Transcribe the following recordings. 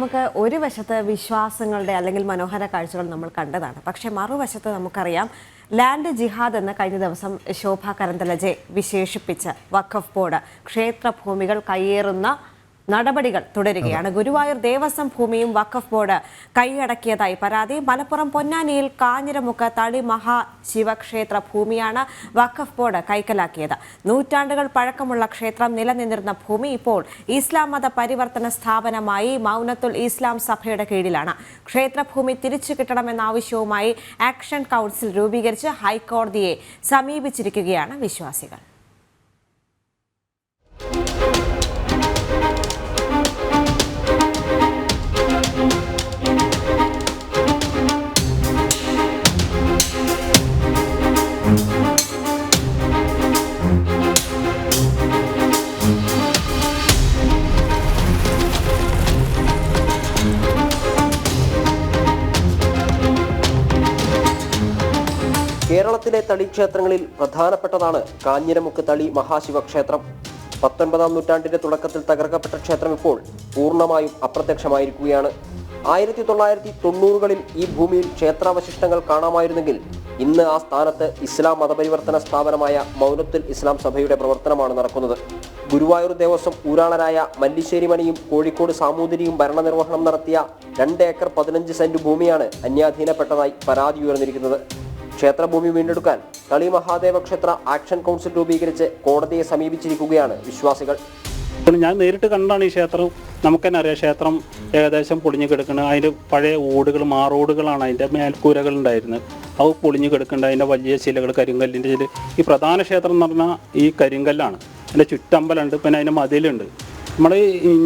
നമുക്ക് ഒരു വശത്ത് വിശ്വാസങ്ങളുടെ അല്ലെങ്കിൽ മനോഹര കാഴ്ചകൾ നമ്മൾ കണ്ടതാണ്. പക്ഷേ മറുവശത്ത് നമുക്കറിയാം ലാൻഡ് ജിഹാദ് എന്ന് കഴിഞ്ഞ ദിവസം ശോഭ കരന്തലജെ വിശേഷിപ്പിച്ച വഖഫ് ബോർഡ് ക്ഷേത്രഭൂമികൾ കയ്യേറുന്ന നടപടികൾ തുടരുകയാണ്. ഗുരുവായൂർ ദേവസ്വം ഭൂമിയും വഖഫ് ബോർഡ് കൈയടക്കിയതായി പരാതി. മലപ്പുറം പൊന്നാനിയിൽ കാഞ്ഞിരമുക്ക് തളി മഹാ ശിവക്ഷേത്ര ഭൂമിയാണ് വഖഫ് ബോർഡ് കൈക്കലാക്കിയത്. നൂറ്റാണ്ടുകൾ പഴക്കമുള്ള ക്ഷേത്രം നിലനിന്നിരുന്ന ഭൂമി ഇപ്പോൾ ഇസ്ലാം മത പരിവർത്തന സ്ഥാപനമായി മൗനത്തുൽ ഇസ്ലാം സഭയുടെ കീഴിലാണ്. ക്ഷേത്രഭൂമി തിരിച്ചു കിട്ടണമെന്ന ആവശ്യവുമായി ആക്ഷൻ കൗൺസിൽ രൂപീകരിച്ച് ഹൈക്കോടതിയെ സമീപിച്ചിരിക്കുകയാണ് വിശ്വാസികൾ. കേരളത്തിലെ തളി ക്ഷേത്രങ്ങളിൽ പ്രധാനപ്പെട്ടതാണ് കാഞ്ഞിരമുക്ക് തളി മഹാശിവക്ഷേത്രം പത്തൊൻപതാം നൂറ്റാണ്ടിന്റെ തുടക്കത്തിൽ തകർക്കപ്പെട്ട ക്ഷേത്രം ഇപ്പോൾ പൂർണമായും അപ്രത്യക്ഷമായിരിക്കുകയാണ്. ആയിരത്തി തൊള്ളായിരത്തി തൊണ്ണൂറുകളിൽ ഈ ഭൂമിയിൽ ക്ഷേത്രാവശിഷ്ടങ്ങൾ കാണാമായിരുന്നെങ്കിൽ ഇന്ന് ആ സ്ഥാനത്ത് ഇസ്ലാം മതപരിവർത്തന സ്ഥാപനമായ മൗനത്തുൽ ഇസ്ലാം സഭയുടെ പ്രവർത്തനമാണ് നടക്കുന്നത്. ഗുരുവായൂർ ദേവസ്വം ഊരാളരായ മല്ലിശ്ശേരി മണിയും കോഴിക്കോട് സാമൂതിരിയും ഭരണനിർവഹണം നടത്തിയ രണ്ട് ഏക്കർ പതിനഞ്ച് സെന്റ് ഭൂമിയാണ് അന്യാധീനപ്പെട്ടതായി പരാതി ഉയർന്നിരിക്കുന്നത്. ക്ഷേത്രഭൂമി വീണ്ടെടുക്കാൻ തളി മഹാദേവ ക്ഷേത്ര ആക്ഷൻ കൗൺസിൽ രൂപീകരിച്ച് കോടതിയെ സമീപിച്ചിരിക്കുകയാണ് വിശ്വാസികൾ. ഞാൻ നേരിട്ട് കണ്ടാണ് ഈ ക്ഷേത്രം. നമുക്ക് തന്നെ അറിയാം ക്ഷേത്രം ഏകദേശം പൊളിഞ്ഞു കിടക്കുന്നത് അതിന്റെ പഴയ ഓടുകൾ മാറോടുകളാണ് അതിന്റെ മേൽക്കൂരകൾ ഉണ്ടായിരുന്നത്. അത് പൊളിഞ്ഞു കിടക്കേണ്ട. അതിന്റെ വലിയ ശിലകൾ കരിങ്കല്ലിന്റെ ഈ പ്രധാന ക്ഷേത്രം എന്ന് പറഞ്ഞാൽ ഈ കരിങ്കല്ലാണ്. അതിന്റെ ചുറ്റമ്പലുണ്ട് പിന്നെ അതിന്റെ മതിലുണ്ട്. നമ്മൾ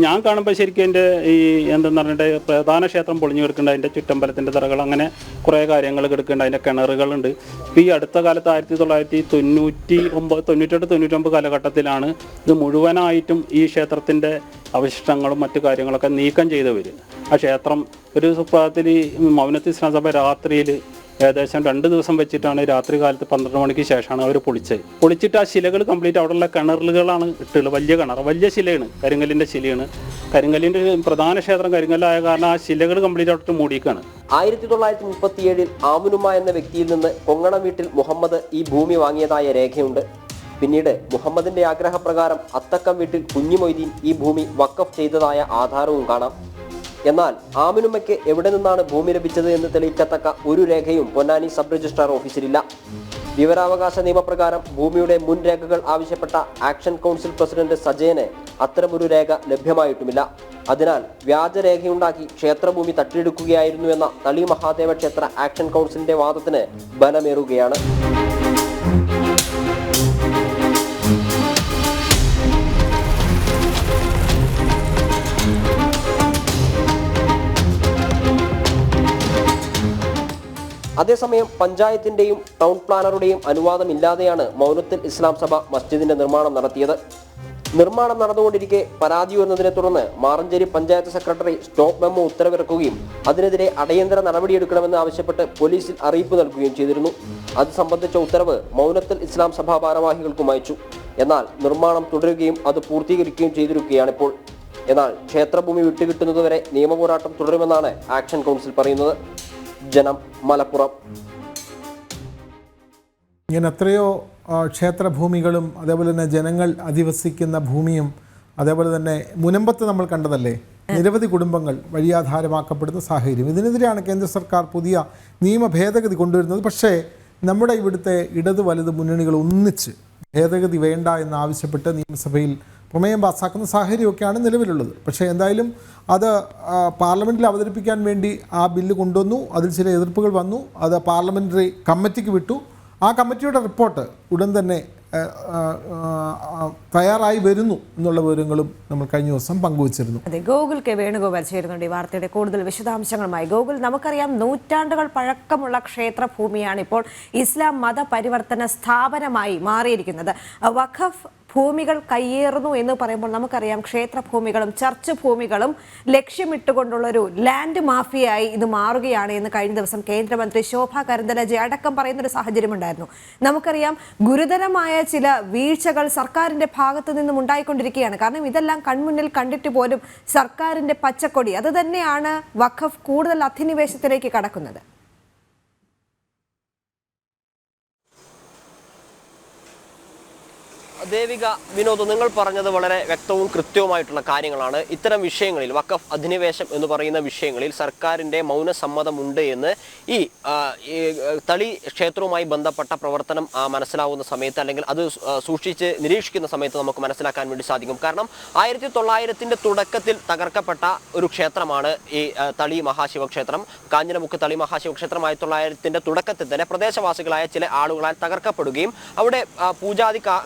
ഞാൻ കാണുമ്പോൾ ശരിക്കും എന്റെ ഈ എന്തെന്ന് പറഞ്ഞിട്ട് പ്രധാന ക്ഷേത്രം പൊളിഞ്ഞു കിടക്കുന്നുണ്ട്. അതിന്റെ ചുറ്റമ്പലത്തിന്റെ തറകൾ അങ്ങനെ കുറേ കാര്യങ്ങൾ കിടക്കുന്നുണ്ട്. അതിന്റെ കിണറുകളുണ്ട്. ഇപ്പോൾ ഈ അടുത്ത കാലത്ത് ആയിരത്തി തൊള്ളായിരത്തി തൊണ്ണൂറ്റി ഒമ്പത് തൊണ്ണൂറ്റെട്ട് തൊണ്ണൂറ്റൊമ്പത് കാലഘട്ടത്തിലാണ് ഇത് മുഴുവനായിട്ടും ഈ ക്ഷേത്രത്തിന്റെ അവശിഷ്ടങ്ങളും മറ്റു കാര്യങ്ങളൊക്കെ നീക്കം ചെയ്തവർ ആ ക്ഷേത്രം ഒരു സുപ്രഭാതത്തിൽ മൗനത്തി സഭ രാത്രിയിൽ ഏകദേശം രണ്ട് ദിവസം വെച്ചിട്ടാണ് രാത്രി കാലത്ത് പന്ത്രണ്ട് മണിക്ക് ശേഷമാണ് അവർ പൊളിച്ചത്. പൊളിച്ചിട്ട് ആ ശിലകൾ കംപ്ലീറ്റ് അവിടെയുള്ള കിണറുകളാണ് ഇട്ടുള്ളത് വലിയ കിണർ വലിയ ശിലയാണ്. കരിങ്കല്ലിന്റെ ശിലയാണ്. കരിങ്കല്ലിന്റെ പ്രധാന ക്ഷേത്രം കരിങ്കല്ലായ കാരണം ആ ശിലകൾ കംപ്ലീറ്റ് അവിടെ മൂടിയിക്കാണ് ആയിരത്തി തൊള്ളായിരത്തി മുപ്പത്തിയേഴിൽ ആമുനുമ എന്ന വ്യക്തിയിൽ നിന്ന് കൊങ്ങണ വീട്ടിൽ മുഹമ്മദ് ഈ ഭൂമി വാങ്ങിയതായ രേഖയുണ്ട്. പിന്നീട് മുഹമ്മദിന്റെ ആഗ്രഹപ്രകാരം അത്തക്കം വീട്ടിൽ കുഞ്ഞിമൊയ്തീൻ ഈ ഭൂമി വക്കഫ് ചെയ്തതായ ആധാരവും കാണാം. എന്നാൽ ആമിനുമ്മയ്ക്ക് എവിടെ നിന്നാണ് ഭൂമി ലഭിച്ചത് എന്ന് തെളിയിക്കത്തക്ക ഒരു രേഖയും പൊന്നാനി സബ് രജിസ്ട്രാർ ഓഫീസിലില്ല. വിവരാവകാശ നിയമപ്രകാരം ഭൂമിയുടെ മുൻ രേഖകൾ ആവശ്യപ്പെട്ട ആക്ഷൻ കൗൺസിൽ പ്രസിഡന്റ് സജയന് അത്തരമൊരു രേഖ ലഭ്യമായിട്ടുമില്ല. അതിനാൽ വ്യാജരേഖയുണ്ടാക്കി ക്ഷേത്രഭൂമി തട്ടിയെടുക്കുകയായിരുന്നു എന്ന തളി മഹാദേവ ക്ഷേത്ര ആക്ഷൻ കൗൺസിലിന്റെ വാദത്തിന് ബലമേറുകയാണ്. അതേസമയം പഞ്ചായത്തിന്റെയും ടൗൺ പ്ലാനറുടെയും അനുവാദമില്ലാതെയാണ് മൗനത്തിൽ ഇസ്ലാം സഭ മസ്ജിദിന്റെ നിർമ്മാണം നടത്തിയത്. നിർമ്മാണം നടന്നുകൊണ്ടിരിക്കെ പരാതി ഉയർന്നതിനെ തുടർന്ന് Maranchery panchayat secretary stop memo ഉത്തരവിറക്കുകയും അതിനെതിരെ അടിയന്തര നടപടിയെടുക്കണമെന്ന് ആവശ്യപ്പെട്ട് പോലീസിൽ അറിയിപ്പ് നൽകുകയും ചെയ്തിരുന്നു. അത് സംബന്ധിച്ച ഉത്തരവ് മൗനത്തിൽ ഇസ്ലാം സഭാ ഭാരവാഹികൾക്കും അയച്ചു. എന്നാൽ നിർമ്മാണം തുടരുകയും അത് പൂർത്തീകരിക്കുകയും ചെയ്തിരിക്കുകയാണിപ്പോൾ. എന്നാൽ ക്ഷേത്രഭൂമി വിട്ടുകിട്ടുന്നതുവരെ നിയമപോരാട്ടം തുടരുമെന്നാണ് ആക്ഷൻ കൗൺസിൽ പറയുന്നത്. ജനം മലപ്പുറം. ഇങ്ങനെ എത്രയോ ക്ഷേത്രഭൂമികളും അതേപോലെ തന്നെ ജനങ്ങൾ അധിവസിക്കുന്ന ഭൂമിയും അതേപോലെ തന്നെ മുനമ്പത്ത് നമ്മൾ കണ്ടതല്ലേ? നിരവധി കുടുംബങ്ങൾ വഴിയാധാരമാക്കപ്പെടുന്ന സാഹചര്യം. ഇതിനെതിരെയാണ് കേന്ദ്ര സർക്കാർ പുതിയ നിയമ ഭേദഗതി കൊണ്ടുവരുന്നത്. പക്ഷേ നമ്മുടെ ഇവിടുത്തെ ഇടത് വലത് മുന്നണികൾ ഒന്നിച്ച് ഭേദഗതി വേണ്ട എന്നാവശ്യപ്പെട്ട് നിയമസഭയിൽ പ്രമേയം പാസ്സാക്കുന്ന സാഹചര്യമൊക്കെയാണ് നിലവിലുള്ളത്. പക്ഷേ എന്തായാലും അത് പാർലമെന്റിൽ അവതരിപ്പിക്കാൻ വേണ്ടി ആ ബില്ല് കൊണ്ടുവന്നു അതിൽ ചില എതിർപ്പുകൾ വന്നു അത് പാർലമെന്ററി കമ്മിറ്റിക്ക് വിട്ടു. ആ കമ്മിറ്റിയുടെ റിപ്പോർട്ട് ഉടൻ തന്നെ തയ്യാറായി വരുന്നു എന്നുള്ള വിവരങ്ങളും നമ്മൾ കഴിഞ്ഞ ദിവസം പങ്കുവച്ചിരുന്നു. അതെ ഗോകുൽ കെ വേണുഗോപാൽ ചേരുന്നുണ്ട് ഈ വാർത്തയുടെ കൂടുതൽ വിശദാംശങ്ങളുമായി. ഗോകുൽ നമുക്കറിയാം നൂറ്റാണ്ടുകൾ പഴക്കമുള്ള ക്ഷേത്രഭൂമിയാണ് ഇപ്പോൾ ഇസ്ലാം മത പരിവർത്തന സ്ഥാപനമായി മാറിയിരിക്കുന്നത്. വഖഫ് ഭൂമികൾ കയ്യേറുന്നു എന്ന് പറയുമ്പോൾ നമുക്കറിയാം ക്ഷേത്ര ഭൂമികളും ചർച്ച് ഭൂമികളും ലക്ഷ്യമിട്ടുകൊണ്ടുള്ളൊരു ലാൻഡ് മാഫിയായി ഇത് മാറുകയാണ് എന്ന് കഴിഞ്ഞ ദിവസം കേന്ദ്രമന്ത്രി ശോഭ കരന്തലജെ അടക്കം പറയുന്ന ഒരു സാഹചര്യമുണ്ടായിരുന്നു. നമുക്കറിയാം ഗുരുതരമായ ചില വീഴ്ചകൾ സർക്കാരിന്റെ ഭാഗത്തു നിന്നും ഉണ്ടായിക്കൊണ്ടിരിക്കുകയാണ്. കാരണം ഇതെല്ലാം കൺമുന്നിൽ കണ്ടിട്ട് പോലും സർക്കാരിന്റെ പച്ചക്കൊടി അത് തന്നെയാണ് വഖഫ് കൂടുതൽ അധിനിവേശത്തിലേക്ക് കടക്കുന്നത്. ദേവിക വിനോദ്. നിങ്ങൾ പറഞ്ഞത് വളരെ വ്യക്തവും കൃത്യവുമായിട്ടുള്ള കാര്യങ്ങളാണ്. ഇത്തരം വിഷയങ്ങളിൽ വക്കഫ് അധിനിവേശം എന്ന് പറയുന്ന വിഷയങ്ങളിൽ സർക്കാരിന്റെ മൗനസമ്മതമുണ്ട് എന്ന് ഈ തളി ക്ഷേത്രവുമായി ബന്ധപ്പെട്ട പ്രവർത്തനം മനസ്സിലാവുന്ന സമയത്ത് അല്ലെങ്കിൽ അത് സൂക്ഷിച്ച് നിരീക്ഷിക്കുന്ന സമയത്ത് നമുക്ക് മനസ്സിലാക്കാൻ വേണ്ടി സാധിക്കും. കാരണം ആയിരത്തി തൊള്ളായിരത്തിന്റെ തുടക്കത്തിൽ തകർക്കപ്പെട്ട ഒരു ക്ഷേത്രമാണ് ഈ തളി മഹാശിവക്ഷേത്രം. കാഞ്ഞിരമുക്ക് തളി മഹാശിവക്ഷേത്രം ആയിരത്തി തൊള്ളായിരത്തിന്റെ തുടക്കത്തിൽ തന്നെ പ്രദേശവാസികളായ ചില ആളുകളാൽ തകർക്കപ്പെടുകയും അവിടെ പൂജാതി കാ-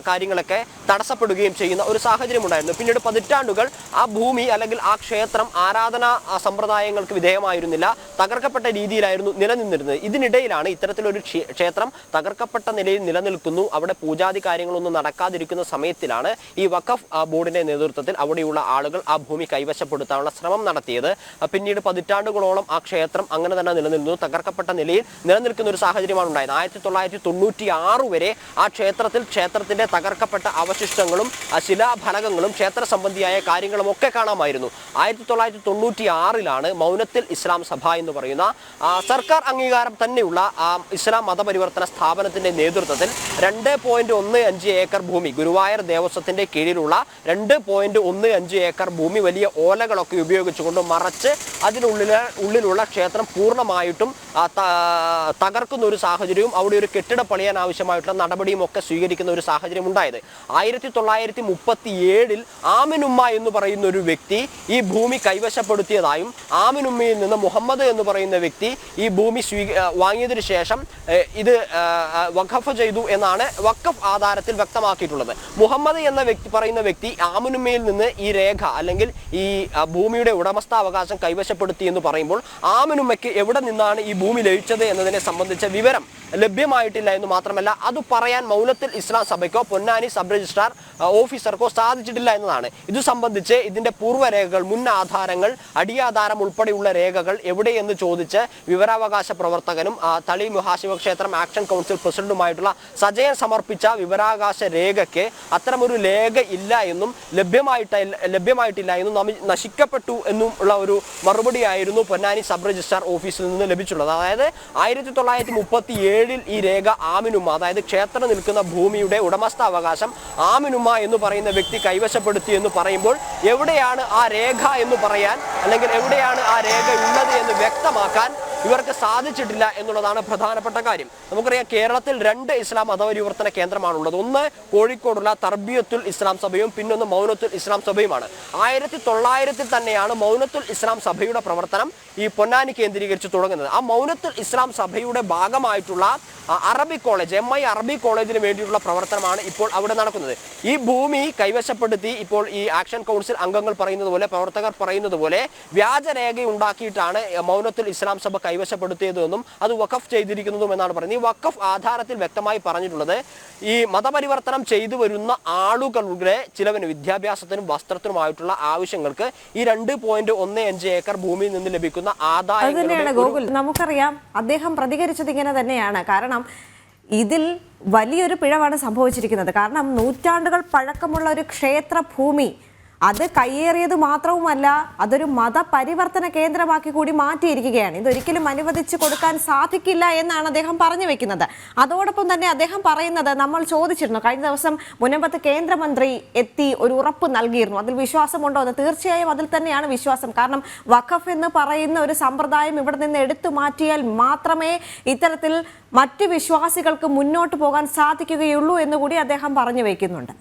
കാര്യങ്ങളൊക്കെ തടസ്സപ്പെടുകയും ചെയ്യുന്ന ഒരു സാഹചര്യം ഉണ്ടായിരുന്നു. പിന്നീട് പതിറ്റാണ്ടുകൾ ആ ഭൂമി അല്ലെങ്കിൽ ആ ക്ഷേത്രം ആരാധന സമ്പ്രദായങ്ങൾക്ക് വിധേയമായിരുന്നില്ല. തകർക്കപ്പെട്ട രീതിയിലായിരുന്നു നിലനിന്നിരുന്നത്. ഇതിനിടയിലാണ് ഇത്തരത്തിലൊരു ക്ഷേ- ക്ഷേത്രം തകർക്കപ്പെട്ട നിലയിൽ നിലനിൽക്കുന്നു. അവിടെ പൂജാതി കാര്യങ്ങളൊന്നും നടക്കാതിരിക്കുന്ന സമയത്തിലാണ് ഈ വഖഫ് ബോർഡിന്റെ നേതൃത്വത്തിൽ അവിടെയുള്ള ആളുകൾ ആ ഭൂമി കൈവശപ്പെടുത്താനുള്ള ശ്രമം നടത്തിയത്. പിന്നീട് പതിറ്റാണ്ടുകളോളം ആ ക്ഷേത്രം അങ്ങനെ തന്നെ നിലനിന്നു തകർക്കപ്പെട്ട നിലയിൽ നിലനിൽക്കുന്ന ഒരു സാഹചര്യമാണ് ഉണ്ടായത്. ആയിരത്തി തൊള്ളായിരത്തി തൊണ്ണൂറ്റി ആറ് വരെ ആ ക്ഷേത്രത്തിൽ ക്ഷേത്രത്തിന്റെ തകർക്കപ്പെട്ട അവശിഷ്ടങ്ങളും ആ ശിലാഫലകങ്ങളും ക്ഷേത്ര സംബന്ധിയായ കാര്യങ്ങളും ഒക്കെ കാണാമായിരുന്നു. ആയിരത്തി തൊള്ളായിരത്തി തൊണ്ണൂറ്റി ആറിലാണ് മൗനത്തിൽ ഇസ്ലാം സഭ എന്ന് പറയുന്ന സർക്കാർ അംഗീകാരം തന്നെയുള്ള ഇസ്ലാം മതപരിവർത്തന സ്ഥാപനത്തിന്റെ നേതൃത്വത്തിൽ രണ്ട് പോയിന്റ് ഒന്ന് അഞ്ച് ഏക്കർ ഭൂമി ഗുരുവായൂർ ദേവസ്വത്തിന്റെ കീഴിലുള്ള രണ്ട് പോയിന്റ് ഒന്ന് അഞ്ച് ഏക്കർ ഭൂമി വലിയ ഓലകളൊക്കെ ഉപയോഗിച്ചുകൊണ്ട് മറച്ച് അതിനുള്ളിൽ ഉള്ളിലുള്ള ക്ഷേത്രം പൂർണമായിട്ടും തകർക്കുന്ന ഒരു സാഹചര്യവും അവിടെ ഒരു കെട്ടിട പണിയാൻ ആവശ്യമായിട്ടുള്ള നടപടിയും ഒക്കെ സ്വീകരിക്കുന്ന ഒരു സാഹചര്യം ഉണ്ടായത് ആയിരത്തി തൊള്ളായിരത്തി മുപ്പത്തി ഏഴിൽ ആമിനുമ്മ എന്ന് പറയുന്ന ഒരു വ്യക്തി ഈ ഭൂമി കൈവശപ്പെടുത്തിയതായും ആമിനുമ്മയിൽ നിന്ന് മുഹമ്മദ് എന്ന് പറയുന്ന വ്യക്തി ഈ ഭൂമി സ്വീ വാങ്ങിയതിനു ശേഷം ഇത് വഖഫ് ചെയ്തു എന്നാണ് വഖഫ് ആധാരത്തിൽ വ്യക്തമാക്കിയിട്ടുള്ളത്. മുഹമ്മദ് എന്ന വ്യക്തി പറയുന്ന വ്യക്തി ആമിനുമ്മയിൽ നിന്ന് ഈ രേഖ അല്ലെങ്കിൽ ഈ ഭൂമിയുടെ ഉടമസ്ഥാവകാശം കൈവശപ്പെടുത്തി എന്ന് പറയുമ്പോൾ ആമിനുമ്മയ്ക്ക് എവിടെ നിന്നാണ് ഈ ഭൂമി ലഭിച്ചത് എന്നതിനെ സംബന്ധിച്ച വിവരം ലഭ്യമായിട്ടില്ല എന്ന് മാത്രമല്ല അത് പറയാൻ മൗലത്തിൽ ഇസ്ലാം സഭയ്ക്കോ പൊന്നാനി സബ് രജിസ്ട്രാർ ഓഫീസർക്കോ സാധിച്ചിട്ടില്ല എന്നതാണ്. ഇത് സംബന്ധിച്ച് ഇതിന്റെ പൂർവരേഖകൾ മുൻ ആധാരങ്ങൾ അടിയാധാരം ഉൾപ്പെടെയുള്ള രേഖകൾ എവിടെയെന്ന് ചോദിച്ച് വിവരാവകാശ പ്രവർത്തകനും തളി മഹാശിവ ക്ഷേത്രം ആക്ഷൻ കൗൺസിൽ പ്രസിഡന്റുമായിട്ടുള്ള സജയൻ സമർപ്പിച്ച വിവരാവകാശ രേഖയ്ക്ക് അത്തരമൊരു രേഖ ഇല്ല എന്നും ലഭ്യമായിട്ടില്ല ലഭ്യമായിട്ടില്ല എന്നും നശിക്കപ്പെട്ടു എന്നും ഉള്ള ഒരു മറുപടിയായിരുന്നു പൊന്നാനി സബ് രജിസ്ട്രാർ ഓഫീസിൽ നിന്ന് ലഭിച്ചുള്ളത്. അതായത് ആയിരത്തി തൊള്ളായിരത്തി മുപ്പത്തി ഏഴിൽ ഈ രേഖ ആമിനും അതായത് ക്ഷേത്രം നിൽക്കുന്ന ഭൂമിയുടെ ഉടമസ്ഥാവകാശം ആമിനുമ്മ എന്ന് പറയുന്ന വ്യക്തി കൈവശപ്പെടുത്തി എന്ന് പറയുമ്പോൾ എവിടെയാണ് ആ രേഖ എന്ന് പറയാൻ അല്ലെങ്കിൽ എവിടെയാണ് ആ രേഖ ഉള്ളത് എന്ന് വ്യക്തമാക്കാൻ ഇവർക്ക് സാധിച്ചിട്ടില്ല എന്നുള്ളതാണ് പ്രധാനപ്പെട്ട കാര്യം. നമുക്കറിയാം കേരളത്തിൽ രണ്ട് ഇസ്ലാം മതപരിവർത്തന കേന്ദ്രമാണുള്ളത്. ഒന്ന് കോഴിക്കോടുള്ള തർബിയത്തുൽ ഇസ്ലാം സഭയും പിന്നൊന്ന് മൗനത്തുൽ ഇസ്ലാം സഭയുമാണ്. ആയിരത്തി തൊള്ളായിരത്തിൽ തന്നെയാണ് മൗനത്തുൽ ഇസ്ലാം സഭയുടെ പ്രവർത്തനം ഈ പൊന്നാനി കേന്ദ്രീകരിച്ച് തുടങ്ങുന്നത്. ആ മൗനത്തുൽ ഇസ്ലാം സഭയുടെ ഭാഗമായിട്ടുള്ള അറബി കോളേജ് എം ഐ അറബി കോളേജിന് വേണ്ടിയിട്ടുള്ള പ്രവർത്തനമാണ് ഇപ്പോൾ അവിടെ നടക്കുന്നത്. ഈ ഭൂമി കൈവശപ്പെടുത്തി ഇപ്പോൾ ഈ ആക്ഷൻ കൗൺസിൽ അംഗങ്ങൾ പറയുന്നത് പോലെ പ്രവർത്തകർ പറയുന്നത് പോലെ വ്യാജരേഖ ഉണ്ടാക്കിയിട്ടാണ് മൗനത്തുൽ ഇസ്ലാം സഭ കൈവശപ്പെടുത്തിയതെന്നും അത് വഖഫ് ചെയ്തിരിക്കുന്നതും എന്നാണ് പറയുന്നത്. ഈ വഖഫ് ആധാരത്തിൽ വ്യക്തമായി പറഞ്ഞിട്ടുള്ളത് ഈ മതപരിവർത്തനം ചെയ്തു വരുന്ന ആളുകളുടെ ചിലവിന് വിദ്യാഭ്യാസത്തിനും വസ്ത്രത്തിനുമായിട്ടുള്ള ആവശ്യങ്ങൾക്ക് ഈ രണ്ട് പോയിന്റ് ഒന്ന് അഞ്ച് ഏക്കർ ഭൂമിയിൽ നിന്ന് ലഭിക്കുന്ന ആദായം ഗോകുൽ നമുക്കറിയാം അദ്ദേഹം പ്രതികരിച്ചത് ഇങ്ങനെ തന്നെയാണ്. കാരണം ഇതിൽ വലിയൊരു പിഴവാണ് സംഭവിച്ചിരിക്കുന്നത്. കാരണം നൂറ്റാണ്ടുകൾ പഴക്കമുള്ള ഒരു ക്ഷേത്ര ഭൂമി അത് കയ്യേറിയത് മാത്രവുമല്ല അതൊരു മതപരിവർത്തന കേന്ദ്രമാക്കി കൂടി മാറ്റിയിരിക്കുകയാണ്. ഇതൊരിക്കലും അനുവദിച്ചു കൊടുക്കാൻ സാധിക്കില്ല എന്നാണ് അദ്ദേഹം പറഞ്ഞു വെക്കുന്നത്. അതോടൊപ്പം തന്നെ അദ്ദേഹം പറയുന്നത് നമ്മൾ ചോദിച്ചിരുന്നു കഴിഞ്ഞ ദിവസം മുനമ്പത്ത് കേന്ദ്രമന്ത്രി എത്തി ഒരു ഉറപ്പ് നൽകിയിരുന്നു. അതിൽ വിശ്വാസമുണ്ടോ എന്ന് തീർച്ചയായും അതിൽ തന്നെയാണ് വിശ്വാസം. കാരണം വഖഫ് എന്ന് പറയുന്ന ഒരു സമ്പ്രദായം ഇവിടെ നിന്ന് എടുത്തു മാറ്റിയാൽ മാത്രമേ ഇത്തരത്തിൽ മറ്റ് വിശ്വാസികൾക്ക് മുന്നോട്ട് പോകാൻ സാധിക്കുകയുള്ളൂ എന്ന് കൂടി അദ്ദേഹം പറഞ്ഞു വയ്ക്കുന്നുണ്ട്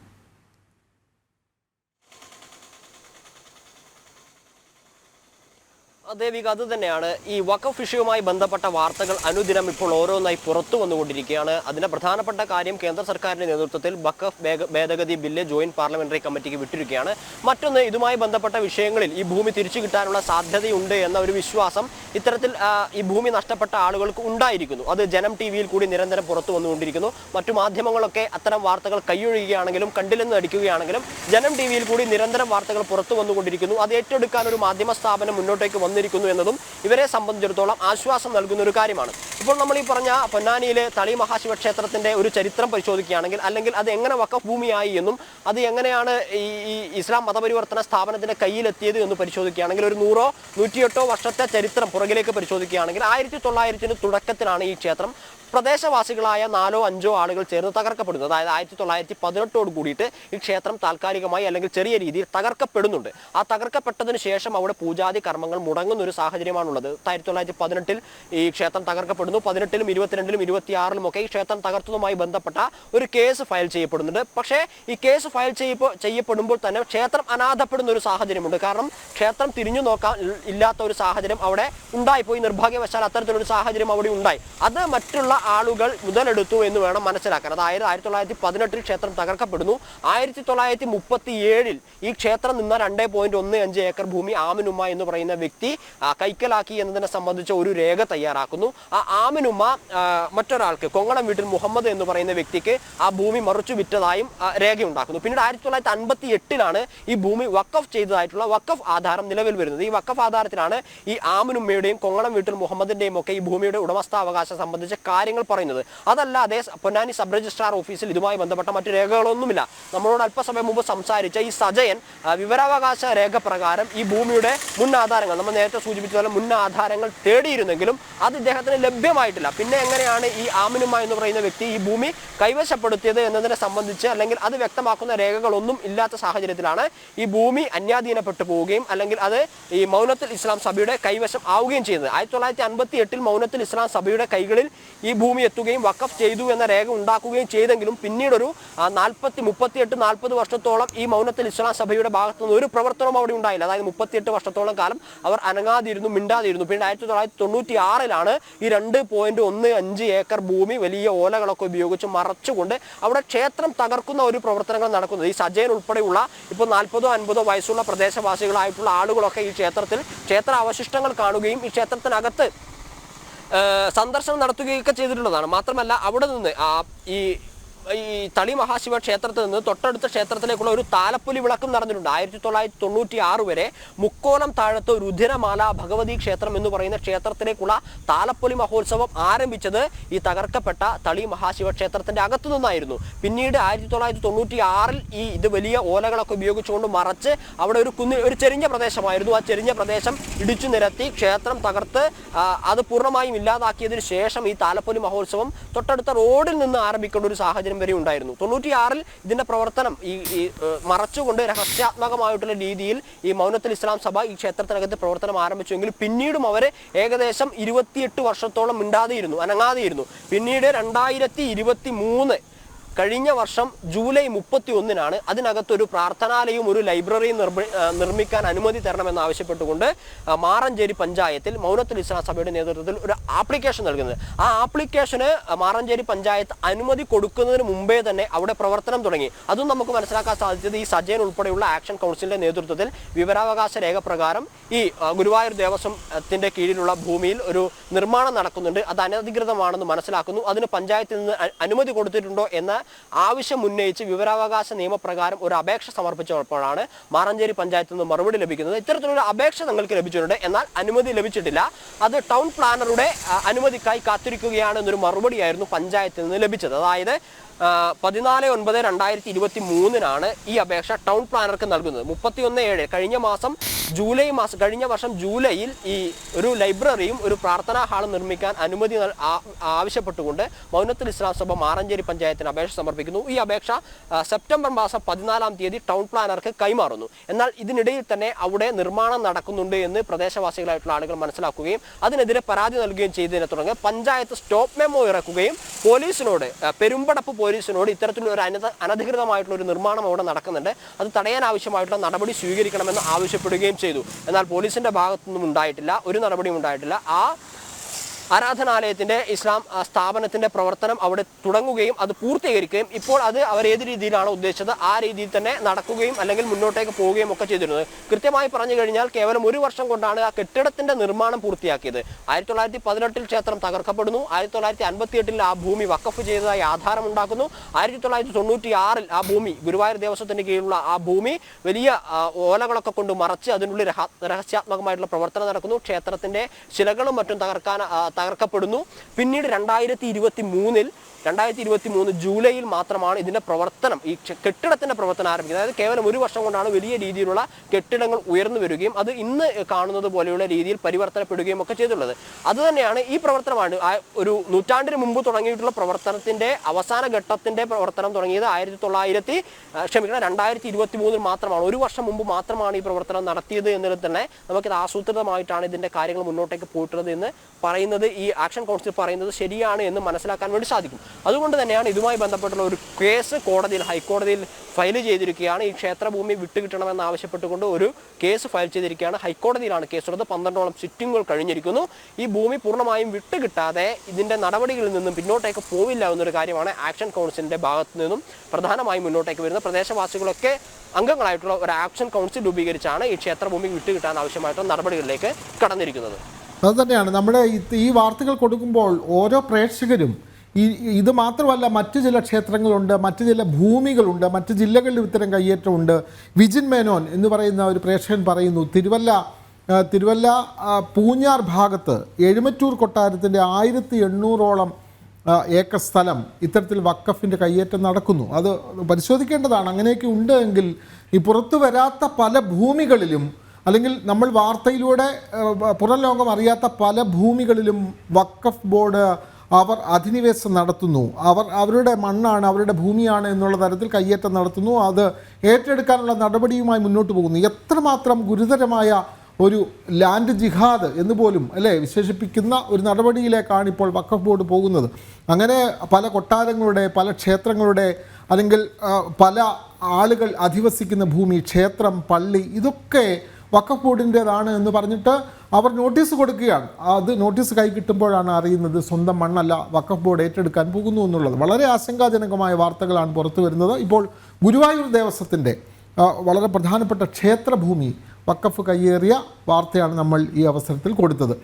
ദേവിക അത് തന്നെയാണ്. ഈ വഖഫ് വിഷയവുമായി ബന്ധപ്പെട്ട വാർത്തകൾ അനുദിനം ഇപ്പോൾ ഓരോന്നായി പുറത്തു വന്നുകൊണ്ടിരിക്കുകയാണ്. അതിന്റെ പ്രധാനപ്പെട്ട കാര്യം കേന്ദ്ര സർക്കാരിന്റെ നേതൃത്വത്തിൽ വഖഫ് ഭേദഗതി ബില്ല് ജോയിന്റ് പാർലമെന്ററി കമ്മിറ്റിക്ക് വിട്ടിരിക്കുകയാണ്. മറ്റൊന്ന് ഇതുമായി ബന്ധപ്പെട്ട വിഷയങ്ങളിൽ ഈ ഭൂമി തിരിച്ചു കിട്ടാനുള്ള സാധ്യതയുണ്ട് എന്ന ഒരു വിശ്വാസം ഇത്തരത്തിൽ ഈ ഭൂമി നഷ്ടപ്പെട്ട ആളുകൾക്ക് ഉണ്ടായിരിക്കുന്നു. അത് ജനം ടി വിയിൽ കൂടി നിരന്തരം പുറത്തു വന്നുകൊണ്ടിരിക്കുന്നു. മറ്റു മാധ്യമങ്ങളൊക്കെ അത്തരം വാർത്തകൾ കൈയൊഴുകുകയാണെങ്കിലും കണ്ടില്ലെന്ന് അടിക്കുകയാണെങ്കിലും ജനം ടി വിയിൽ കൂടി നിരന്തരം വാർത്തകൾ പുറത്തു വന്നുകൊണ്ടിരിക്കുന്നു. അത് ഏറ്റെടുക്കാൻ ഒരു മാധ്യമ സ്ഥാപനം മുന്നോട്ടേക്ക് വന്നിരിക്കുന്നു. എന്നതും ഇവരെ സംബന്ധിച്ചിടത്തോളം ആശ്വാസം നൽകുന്ന ഒരു കാര്യമാണ്. ഇപ്പോൾ നമ്മൾ ഈ പറഞ്ഞ പൊന്നാനിയിലെ തളി മഹാശിവ ക്ഷേത്രത്തിന്റെ ഒരു ചരിത്രം പരിശോധിക്കുകയാണെങ്കിൽ അല്ലെങ്കിൽ അത് എങ്ങനെ വക്കഫ് ഭൂമിയായി എന്നും അത് എങ്ങനെയാണ് ഈ ഇസ്ലാം മതപരിവർത്തന സ്ഥാപനത്തിന്റെ കയ്യിലെത്തിയത് എന്ന് പരിശോധിക്കുകയാണെങ്കിൽ ഒരു നൂറോ നൂറ്റിയെട്ടോ വർഷത്തെ ചരിത്രം പുറകിലേക്ക് പരിശോധിക്കുകയാണെങ്കിൽ ആയിരത്തി തൊള്ളായിരത്തിന് തുടക്കത്തിലാണ് ഈ ക്ഷേത്രം. പ്രദേശവാസികളായ നാലോ അഞ്ചോ ആളുകൾ ചേർന്ന് തകർക്കപ്പെടുന്നു. അതായത് ആയിരത്തി തൊള്ളായിരത്തി പതിനെട്ടോട് കൂടിയിട്ട് ഈ ക്ഷേത്രം താൽക്കാലികമായി അല്ലെങ്കിൽ ചെറിയ രീതിയിൽ തകർക്കപ്പെടുന്നുണ്ട്. ആ തകർക്കപ്പെട്ടതിന് ശേഷം അവിടെ പൂജാതി കർമ്മങ്ങൾ മുടങ്ങുന്ന ഒരു സാഹചര്യമാണുള്ളത്. ആയിരത്തി തൊള്ളായിരത്തി പതിനെട്ടിൽ ഈ ക്ഷേത്രം തകർക്കപ്പെടുന്നു. പതിനെട്ടിലും ഇരുപത്തിരണ്ടിലും ഇരുപത്തിയാറിലും ഒക്കെ ഈ ക്ഷേത്രം തകർത്തതുമായി ബന്ധപ്പെട്ട ഒരു കേസ് ഫയൽ ചെയ്യപ്പെടുന്നുണ്ട്. പക്ഷേ ഈ കേസ് ഫയൽ ചെയ്യപ്പോ ചെയ്യപ്പെടുമ്പോൾ തന്നെ ക്ഷേത്രം അനാഥപ്പെടുന്ന ഒരു സാഹചര്യമുണ്ട്. കാരണം ക്ഷേത്രം തിരിഞ്ഞു നോക്കാൻ ഇല്ലാത്ത ഒരു സാഹചര്യം അവിടെ ഉണ്ടായിപ്പോയി. നിർഭാഗ്യവശാൽ അത്തരത്തിലൊരു സാഹചര്യം അവിടെ ഉണ്ടായി. അത് മറ്റുള്ള ആളുകൾ മുതലെടുത്തു എന്ന് വേണം മനസ്സിലാക്കാൻ. അതായത് ആയിരത്തി തൊള്ളായിരത്തി പതിനെട്ടിൽ ക്ഷേത്രം തകർക്കപ്പെടുന്നു. ആയിരത്തി തൊള്ളായിരത്തി മുപ്പത്തി ഏഴിൽ ഈ ക്ഷേത്രം നിന്ന രണ്ട് പോയിന്റ് ഒന്ന് അഞ്ച് ഏക്കർ ഭൂമി ആമിനുമ്മ എന്ന് പറയുന്ന വ്യക്തി കൈക്കലാക്കി എന്നതിനെ സംബന്ധിച്ച ഒരു രേഖ തയ്യാറാക്കുന്നു. ആ ആമിനുമ്മ മറ്റൊരാൾക്ക് കൊങ്ങണം വീട്ടിൽ മുഹമ്മദ് എന്ന് പറയുന്ന വ്യക്തിക്ക് ആ ഭൂമി മറിച്ചു വിറ്റതായും രേഖയുണ്ടാക്കുന്നു. പിന്നീട് ആയിരത്തി തൊള്ളായിരത്തി അൻപത്തി എട്ടിലാണ് ഈ ഭൂമി വക്കഫ് ചെയ്തതായിട്ടുള്ള വക്കഫ് ആധാരം നിലവിൽ വരുന്നത്. ഈ വക്കഫ് ആധാരത്തിലാണ് ഈ ആമിനുമ്മയുടെയും കൊങ്ങണം വീട്ടിൽ മുഹമ്മദിന്റെയും ഒക്കെ ഈ ഭൂമിയുടെ ഉടമസ്ഥാവകാശം സംബന്ധിച്ച കാര്യങ്ങൾ പറയുന്നത്. അതേ പൊന്നാനി സബ് രജിസ്ട്രാർ ഓഫീസിൽ ഇതുമായി ബന്ധപ്പെട്ട മറ്റു രേഖകളൊന്നുമില്ല. നമ്മളോട് അല്പസമയം മുമ്പ് സംസാരിച്ച ഈ സജയൻ വിവരാവകാശ രേഖ പ്രകാരം ഈ ഭൂമിയുടെ മുൻ ആധാരങ്ങൾ നമ്മൾ നേരത്തെ സൂചിപ്പിച്ചതുപോലെ മുൻ ആധാരങ്ങൾ തേടിയിരുന്നെങ്കിലും അത് ഇദ്ദേഹത്തിന് ലഭ്യമായിട്ടില്ല. പിന്നെ എങ്ങനെയാണ് ഈ ആമിനുമ എന്ന് പറയുന്ന വ്യക്തി ഈ ഭൂമി കൈവശപ്പെടുത്തിയത് എന്നതിനെ സംബന്ധിച്ച് അല്ലെങ്കിൽ അത് വ്യക്തമാക്കുന്ന രേഖകളൊന്നും ഇല്ലാത്ത സാഹചര്യത്തിലാണ് ഈ ഭൂമി അന്യാധീനപ്പെട്ടു പോവുകയും അല്ലെങ്കിൽ അത് ഈ മൗനത്തിൽ ഇസ്ലാം സഭയുടെ കൈവശം ആവുകയും ചെയ്യുന്നത്. ആയിരത്തി തൊള്ളായിരത്തി അൻപത്തി എട്ടിൽ മൗനത്തുൽ ഇസ്ലാം സഭയുടെ കൈകളിൽ ഈ ഭൂമി എത്തുകയും വക്കഫ് ചെയ്തു എന്ന രേഖ ഉണ്ടാക്കുകയും ചെയ്തെങ്കിലും പിന്നീടൊരു നാൽപ്പത്തി മുപ്പത്തിയെട്ട് നാൽപ്പത് വർഷത്തോളം ഈ മൗനത്തിൽ ഇസ്ലാം സഭയുടെ ഭാഗത്തു നിന്ന് ഒരു പ്രവർത്തനവും അവിടെ ഉണ്ടായില്ല. അതായത് മുപ്പത്തിയെട്ട് വർഷത്തോളം കാലം അവർ അനങ്ങാതിരുന്നു മിണ്ടാതിരുന്നു. പിന്നീട് ആയിരത്തി തൊള്ളായിരത്തി തൊണ്ണൂറ്റി ആറിലാണ് ഈ രണ്ട് പോയിന്റ് ഒന്ന് അഞ്ച് ഏക്കർ ഭൂമി വലിയ ഓലകളൊക്കെ ഉപയോഗിച്ച് മറച്ചുകൊണ്ട് അവിടെ ക്ഷേത്രം തകർക്കുന്ന ഒരു പ്രവർത്തനങ്ങൾ നടക്കുന്നത്. ഈ സജയൻ ഉൾപ്പെടെയുള്ള ഇപ്പോൾ നാൽപ്പതോ അൻപതോ വയസ്സുള്ള പ്രദേശവാസികളായിട്ടുള്ള ആളുകളൊക്കെ ഈ ക്ഷേത്രത്തിൽ ക്ഷേത്ര അവശിഷ്ടങ്ങൾ കാണുകയും ഈ ക്ഷേത്രത്തിനകത്ത് സന്ദർശനം നടത്തുകയൊക്കെ ചെയ്തിട്ടുള്ളതാണ്. മാത്രമല്ല അവിടെ നിന്ന് ഈ ഈ തളി മഹാശിവ ക്ഷേത്രത്തിൽ നിന്ന് തൊട്ടടുത്ത ക്ഷേത്രത്തിലേക്കുള്ള ഒരു താലപ്പൊലി വിളക്കും നടന്നിട്ടുണ്ട്. ആയിരത്തി തൊള്ളായിരത്തി തൊണ്ണൂറ്റി ആറ് വരെ മുക്കോലം താഴത്ത് രുധിരമാല ഭഗവതി ക്ഷേത്രം എന്ന് പറയുന്ന ക്ഷേത്രത്തിലേക്കുള്ള താലപ്പൊലി മഹോത്സവം ആരംഭിച്ചത് ഈ തകർക്കപ്പെട്ട തളി മഹാശിവ ക്ഷേത്രത്തിന്റെ അകത്തു നിന്നായിരുന്നു. പിന്നീട് ആയിരത്തി തൊള്ളായിരത്തി തൊണ്ണൂറ്റി ആറിൽ ഈ ഇത് വലിയ ഓലകളൊക്കെ ഉപയോഗിച്ചുകൊണ്ട് മറച്ച് അവിടെ ഒരു കുന്നി ഒരു ചെരിഞ്ഞ പ്രദേശമായിരുന്നു. ആ ചെരിഞ്ഞ പ്രദേശം ഇടിച്ചു നിരത്തി ക്ഷേത്രം തകർത്ത് അത് പൂർണമായും ഇല്ലാതാക്കിയതിനു ശേഷം ഈ താലപ്പൊലി മഹോത്സവം തൊട്ടടുത്ത റോഡിൽ നിന്ന് ആരംഭിക്കേണ്ട ഒരു സാഹചര്യം വരെ ഉണ്ടായിരുന്നു. തൊണ്ണൂറ്റിയാറിൽ ഇതിന്റെ പ്രവർത്തനം ഈ മറച്ചുകൊണ്ട് രഹസ്യാത്മകമായിട്ടുള്ള രീതിയിൽ ഈ മൗനത്തിൽ ഇസ്ലാം സഭ ഈ ക്ഷേത്രത്തിനകത്ത് പ്രവർത്തനം ആരംഭിച്ചു ആരംഭിച്ചുവെങ്കിൽ പിന്നീടും അവർ ഏകദേശം ഇരുപത്തിയെട്ട് വർഷത്തോളം മിണ്ടാതെയിരുന്നു അനങ്ങാതെയിരുന്നു. പിന്നീട് രണ്ടായിരത്തി ഇരുപത്തി മൂന്ന് കഴിഞ്ഞ വർഷം ജൂലൈ മുപ്പത്തി ഒന്നിനാണ് അതിനകത്തൊരു പ്രാർത്ഥനാലയവും ഒരു ലൈബ്രറിയും നിർമ്മിക്കാൻ അനുമതി തരണമെന്ന് ആവശ്യപ്പെട്ടുകൊണ്ട് ആ, മാറഞ്ചേരി പഞ്ചായത്തിൽ മൗനത്തുൽ ഇസ്ലാം സഭയുടെ നേതൃത്വത്തിൽ ഒരു ആപ്ലിക്കേഷൻ നൽകുന്നത്. ആ ആപ്ലിക്കേഷന് മാറഞ്ചേരി പഞ്ചായത്ത് അനുമതി കൊടുക്കുന്നതിന് മുമ്പേ തന്നെ അവിടെ പ്രവർത്തനം തുടങ്ങി. അതും നമുക്ക് മനസ്സിലാക്കാൻ സാധിച്ചത് ഈ സജയൻ ഉൾപ്പെടെയുള്ള ആക്ഷൻ കൗൺസിലിന്റെ നേതൃത്വത്തിൽ വിവരാവകാശ രേഖ പ്രകാരം ഈ ഗുരുവായൂർ ദേവസ്വത്തിന്റെ കീഴിലുള്ള ഭൂമിയിൽ ഒരു നിർമ്മാണം നടക്കുന്നുണ്ട്. അത് അനധികൃതമാണെന്ന് മനസ്സിലാക്കുന്നു. അതിന് പഞ്ചായത്തിൽ നിന്ന് അനുമതി കൊടുത്തിട്ടുണ്ടോ എന്ന ആവശ്യം ഉന്നയിച്ച് വിവരാവകാശ നിയമപ്രകാരം ഒരു അപേക്ഷ സമർപ്പിച്ചപ്പോഴാണ് മാറഞ്ചേരി പഞ്ചായത്തിൽ നിന്ന് മറുപടി ലഭിക്കുന്നത്. ഇത്തരത്തിലൊരു അപേക്ഷ നിങ്ങൾക്ക് ലഭിച്ചിട്ടുണ്ട്. എന്നാൽ അനുമതി ലഭിച്ചിട്ടില്ല. അത് ടൗൺ പ്ലാനറുടെ അനുമതിക്കായി കാത്തിരിക്കുകയാണ് എന്നൊരു മറുപടിയായിരുന്നു പഞ്ചായത്തിൽ നിന്ന് ലഭിച്ചത്. അതായത് പതിനാല് ഒൻപത് രണ്ടായിരത്തി ഇരുപത്തി മൂന്നിനാണ് ഈ അപേക്ഷ ടൗൺ പ്ലാനർക്ക് നൽകുന്നത്. മുപ്പത്തിയൊന്ന് ഏഴ്. കഴിഞ്ഞ മാസം ജൂലൈ മാസം കഴിഞ്ഞ വർഷം ജൂലൈയിൽ ഈ ഒരു ലൈബ്രറിയും ഒരു പ്രാർത്ഥനാ ഹാളും നിർമ്മിക്കാൻ അനുമതി ആവശ്യപ്പെട്ടുകൊണ്ട് മൗനത്തിൽ ഇസ്ലാം സഭ മാറഞ്ചേരി പഞ്ചായത്തിന് അപേക്ഷ സമർപ്പിക്കുന്നു. ഈ അപേക്ഷ സെപ്റ്റംബർ മാസം പതിനാലാം തീയതി ടൗൺ പ്ലാനർക്ക് കൈമാറുന്നു. എന്നാൽ ഇതിനിടയിൽ തന്നെ അവിടെ നിർമ്മാണം നടക്കുന്നുണ്ട് എന്ന് പ്രദേശവാസികളായിട്ടുള്ള ആളുകൾ മനസ്സിലാക്കുകയും അതിനെതിരെ പരാതി നൽകുകയും ചെയ്തതിനെ തുടർന്ന് പഞ്ചായത്ത് സ്റ്റോപ്പ് മെമ്മോ ഇറക്കുകയും പോലീസിനോട് പെരുമ്പടപ്പ് പോലീസിനോട് ഇത്തരത്തിലുള്ള ഒരു അനധ അനധികൃതമായിട്ടുള്ള ഒരു നിർമ്മാണം അവിടെ നടക്കുന്നുണ്ട്. അത് തടയാൻ ആവശ്യമായിട്ടുള്ള നടപടി സ്വീകരിക്കണമെന്ന് ആവശ്യപ്പെടുകയും ചെയ്തു. എന്നാൽ പോലീസിന്റെ ഭാഗത്തുനിന്നും ഉണ്ടായിട്ടില്ല ഒരു നടപടിയും ഉണ്ടായിട്ടില്ല. ആ ആരാധനാലയത്തിന്റെ ഇസ്ലാം സ്ഥാപനത്തിന്റെ പ്രവർത്തനം അവിടെ തുടങ്ങുകയും അത് പൂർത്തീകരിക്കുകയും ഇപ്പോൾ അത് അവർ ഏത് രീതിയിലാണ് ഉദ്ദേശിച്ചത് ആ രീതിയിൽ തന്നെ നടക്കുകയും അല്ലെങ്കിൽ മുന്നോട്ടേക്ക് പോവുകയും ഒക്കെ ചെയ്തിരുന്നത്. കൃത്യമായി പറഞ്ഞു കഴിഞ്ഞാൽ കേവലം ഒരു വർഷം കൊണ്ടാണ് ആ കെട്ടിടത്തിന്റെ നിർമ്മാണം പൂർത്തിയാക്കിയത്. ആയിരത്തി തൊള്ളായിരത്തി പതിനെട്ടിൽ ക്ഷേത്രം തകർക്കപ്പെടുന്നു. ആയിരത്തി തൊള്ളായിരത്തി അൻപത്തി എട്ടിൽ ആ ഭൂമി വക്കഫ് ചെയ്തതായി ആധാരമുണ്ടാക്കുന്നു. ആയിരത്തി തൊള്ളായിരത്തി തൊണ്ണൂറ്റി ആറിൽ ആ ഭൂമി ഗുരുവായൂർ ദേവസ്വത്തിന് കീഴിലുള്ള ആ ഭൂമി വലിയ ഓലകളൊക്കെ കൊണ്ട് മറച്ച് അതിനുള്ളിൽ രഹ- രഹസ്യാത്മകമായിട്ടുള്ള പ്രവർത്തനം നടക്കുന്നു. ക്ഷേത്രത്തിന്റെ ശിലകളും മറ്റും തകർക്കാൻ തകർക്കപ്പെടുന്നു. പിന്നീട് രണ്ടായിരത്തി ഇരുപത്തി മൂന്നിൽ രണ്ടായിരത്തി ഇരുപത്തി മൂന്ന് ജൂലൈയിൽ മാത്രമാണ് ഇതിന്റെ പ്രവർത്തനം ഈ കെട്ടിടത്തിന്റെ പ്രവർത്തനം ആരംഭിക്കുന്നത്. അതായത് കേവലം ഒരു വർഷം കൊണ്ടാണ് വലിയ രീതിയിലുള്ള കെട്ടിടങ്ങൾ ഉയർന്നു വരികയും അത് ഇന്ന് കാണുന്നത് പോലെയുള്ള രീതിയിൽ പരിവർത്തനപ്പെടുകയും ഒക്കെ ചെയ്തിട്ടുള്ളത്. അതുതന്നെയാണ് ഈ പ്രവർത്തനമാണ് ഒരു നൂറ്റാണ്ടിന് മുമ്പ് തുടങ്ങിയിട്ടുള്ള പ്രവർത്തനത്തിന്റെ അവസാന ഘട്ടത്തിന്റെ പ്രവർത്തനം തുടങ്ങിയത് ആയിരത്തി തൊള്ളായിരത്തി ക്ഷമിക്കണം രണ്ടായിരത്തി ഇരുപത്തി മൂന്നിൽ മാത്രമാണ്. ഒരു വർഷം മുമ്പ് മാത്രമാണ് ഈ പ്രവർത്തനം നടത്തിയത് എന്നത് തന്നെ നമുക്കിത് ആസൂത്രിതമായിട്ടാണ് ഇതിന്റെ കാര്യങ്ങൾ മുന്നോട്ടേക്ക് പോയിട്ടുള്ളത് എന്ന് പറയുന്നത് ഈ ആക്ഷൻ കൗൺസിൽ പറയുന്നത് ശരിയാണ് എന്ന് മനസ്സിലാക്കാൻ വേണ്ടി സാധിക്കും. അതുകൊണ്ട് തന്നെയാണ് ഇതുമായി ബന്ധപ്പെട്ടുള്ള ഒരു കേസ് കോടതിയിൽ ഹൈക്കോടതിയിൽ ഫയൽ ചെയ്തിരിക്കുകയാണ്. ഈ ക്ഷേത്രഭൂമി വിട്ടുകിട്ടണമെന്ന് ആവശ്യപ്പെട്ടുകൊണ്ട് ഒരു കേസ് ഫയൽ ചെയ്തിരിക്കുകയാണ്. ഹൈക്കോടതിയിലാണ് കേസുള്ളത്. പന്ത്രണ്ടോളം സിറ്റിങ്ങുകൾ കഴിഞ്ഞിരിക്കുന്നു. ഈ ഭൂമി പൂർണമായും വിട്ടുകിട്ടാതെ ഇതിന്റെ നടപടികളിൽ നിന്നും പിന്നോട്ടേക്ക് പോവില്ല എന്നൊരു കാര്യമാണ് ആക്ഷൻ കൗൺസിലിന്റെ ഭാഗത്തു നിന്നും പ്രധാനമായും മുന്നോട്ടേക്ക് വരുന്നത്. പ്രദേശവാസികളൊക്കെ അംഗങ്ങളായിട്ടുള്ള ഒരു ആക്ഷൻ കൗൺസിൽ രൂപീകരിച്ചാണ് ഈ ക്ഷേത്രഭൂമി വിട്ടുകിട്ടാൻ ആവശ്യമായിട്ടുള്ള നടപടികളിലേക്ക് കടന്നിരിക്കുന്നത്. അത് തന്നെയാണ്. നമ്മുടെ ഈ വാർത്തകൾ കൊടുക്കുമ്പോൾ ഓരോ പ്രേക്ഷകരും ഈ ഇത് മാത്രമല്ല മറ്റു ചില ക്ഷേത്രങ്ങളുണ്ട് മറ്റു ചില ഭൂമികളുണ്ട് മറ്റു ജില്ലകളിൽ ഇത്തരം കയ്യേറ്റമുണ്ട്. വിജിൻ മേനോൻ എന്ന് പറയുന്ന ഒരു പ്രേക്ഷകൻ പറയുന്നു തിരുവല്ല തിരുവല്ല പൂഞ്ഞാർ ഭാഗത്ത് എഴുമറ്റൂർ കൊട്ടാരത്തിന്റെ ആയിരത്തി എണ്ണൂറോളം ഏക്കർ സ്ഥലം ഇത്തരത്തിൽ വക്കഫിന്റെ കയ്യേറ്റം നടക്കുന്നു. അത് പരിശോധിക്കേണ്ടതാണ്. അങ്ങനെയൊക്കെ ഉണ്ട് എങ്കിൽ ഈ പുറത്തു വരാത്ത പല ഭൂമികളിലും അല്ലെങ്കിൽ നമ്മൾ വാർത്തയിലൂടെ പുറം ലോകം അറിയാത്ത പല ഭൂമികളിലും വക്കഫ് ബോർഡ് അവർ അധിനിവേശം നടത്തുന്നു. അവർ അവരുടെ മണ്ണാണ് അവരുടെ ഭൂമിയാണ് എന്നുള്ള തരത്തിൽ കയ്യേറ്റം നടത്തുന്നു. അത് ഏറ്റെടുക്കാനുള്ള നടപടിയുമായി മുന്നോട്ട് പോകുന്നു. എത്രമാത്രം ഗുരുതരമായ ഒരു ലാൻഡ് ജിഹാദ് എന്ന് പോലും അല്ലേ വിശേഷിപ്പിക്കുന്ന ഒരു നടപടിയിലേക്കാണ് ഇപ്പോൾ വഖഫ് ബോർഡ് പോകുന്നത്. അങ്ങനെ പല കൊട്ടാരങ്ങളുടെ പല ക്ഷേത്രങ്ങളുടെ അല്ലെങ്കിൽ പല ആളുകൾ അധിവസിക്കുന്ന ഭൂമി ക്ഷേത്രം പള്ളി ഇതൊക്കെ വഖഫ് ബോർഡിന്റേതാണ് എന്ന് പറഞ്ഞിട്ട് അവർ നോട്ടീസ് കൊടുക്കുകയാണ്. അത് നോട്ടീസ് കൈ കിട്ടുമ്പോഴാണ് അറിയുന്നത് സ്വന്തം മണ്ണല്ല വക്കഫ് ബോർഡ് ഏറ്റെടുക്കാൻ പോകുന്നു എന്നുള്ളത്. വളരെ ആശങ്കാജനകമായ വാർത്തകളാണ് പുറത്തു വരുന്നത്. ഇപ്പോൾ ഗുരുവായൂർ ദേവസ്വത്തിന്റെ വളരെ പ്രധാനപ്പെട്ട ക്ഷേത്രഭൂമി വക്കഫ് കയ്യേറിയ വാർത്തയാണ് നമ്മൾ ഈ അവസരത്തിൽ കൊടുത്തത്.